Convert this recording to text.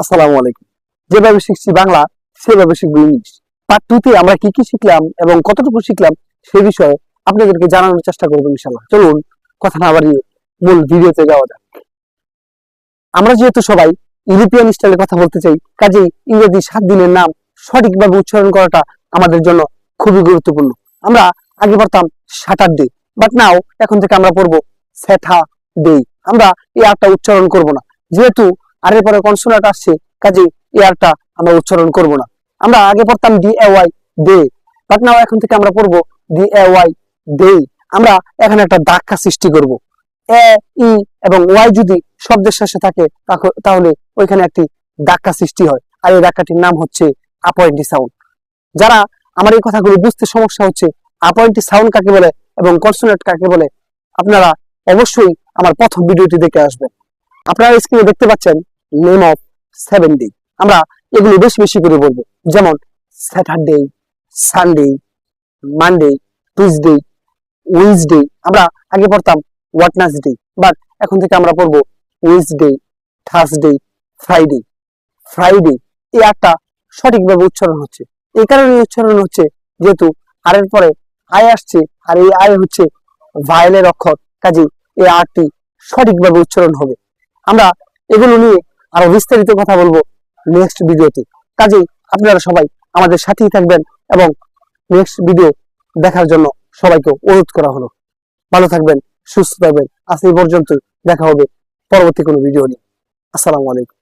আসসালামু আলাইকুম। যেভাবে শিখছি বাংলা, সেভাবে শিখব ইংলিশ। পার্ট টুতে আমরা কি কি শিখলাম এবং কতটুকু শিখলাম সে বিষয়ে আপনাদেরকে জানানোর চেষ্টা করব ইনশাল্লাহ চলুন, কথা না বাড়িয়ে মূল ভিডিওতে যাওয়া যাক। আমরা যেহেতু সবাই ইউরোপিয়ান স্টাইলে কথা বলতে চাই, কাজেই ইংরেজি সাত দিনের নাম সঠিকভাবে উচ্চারণ করাটা আমাদের জন্য খুবই গুরুত্বপূর্ণ। আমরা আগে পড়তাম সাটার ডে বাট নাও এখন থেকে আমরা পড়ব স্যাথা ডে আমরা এই আরটা উচ্চারণ করব না। যেহেতু আর এর পরে কনসোনেন্ট আসছে? কাজে এই আরটা আমরা উচ্চারণ করব না। আমরা আগে পড়তাম D A Y day but now এখন থেকে আমরা পড়ব ডি এ ওয়াই ডে আমরা এখানে একটা ধাক্কা সৃষ্টি করব। এ, ই এবং ওয়াই যদি শব্দের শেষে থাকে তাহলে ওইখানে একটি ধাক্কা সৃষ্টি হয়। আর এই ধাক্কাটির নাম হচ্ছে আপয়েন্টি সাউন্ড যারা আমার এই কথাগুলো বুঝতে সমস্যা হচ্ছে আপয়েন্টি সাউন্ড কাকে বলে এবং কনসোনেন্ট কাকে বলে, আপনারা অবশ্যই আমার প্রথম ভিডিওটি দেখে আসবেন। আপনারা স্ক্রিনে দেখতে পাচ্ছেন নেম অফ সেভেন ডে আমরা এগুলো বেশি বেশি করে বলব। যেমন Saturday Sunday Monday Tuesday Wednesday আমরা আগে পড়তাম ওয়াটনাসডে বাট এখন থেকে আমরা পড়ব উইজডে থার্সডে ফ্রাইডে ফ্রাইডে এই আটটা সঠিকভাবে উচ্চারণ হচ্ছে। এই কারণে উচ্চারণ হচ্ছে যেহেতু আর এর পরে আয় আসছে, আর এই আয় হচ্ছে ভায়েলের অক্ষর। কাজে এই আরটি সঠিকভাবে উচ্চারণ হবে। আমরা এগুলো নিয়ে আরও বিস্তারিত কথা বলব নেক্সট ভিডিওতে কাজেই আপনারা সবাই আমাদের সাথেই থাকবেন এবং নেক্সট ভিডিও দেখার জন্য সবাইকে অনুরোধ করা হলো। ভালো থাকবেন, সুস্থ থাকবেন। আজ এই পর্যন্ত দেখা হবে পরবর্তী কোনো ভিডিও নিয়ে। আসসালামু আলাইকুম।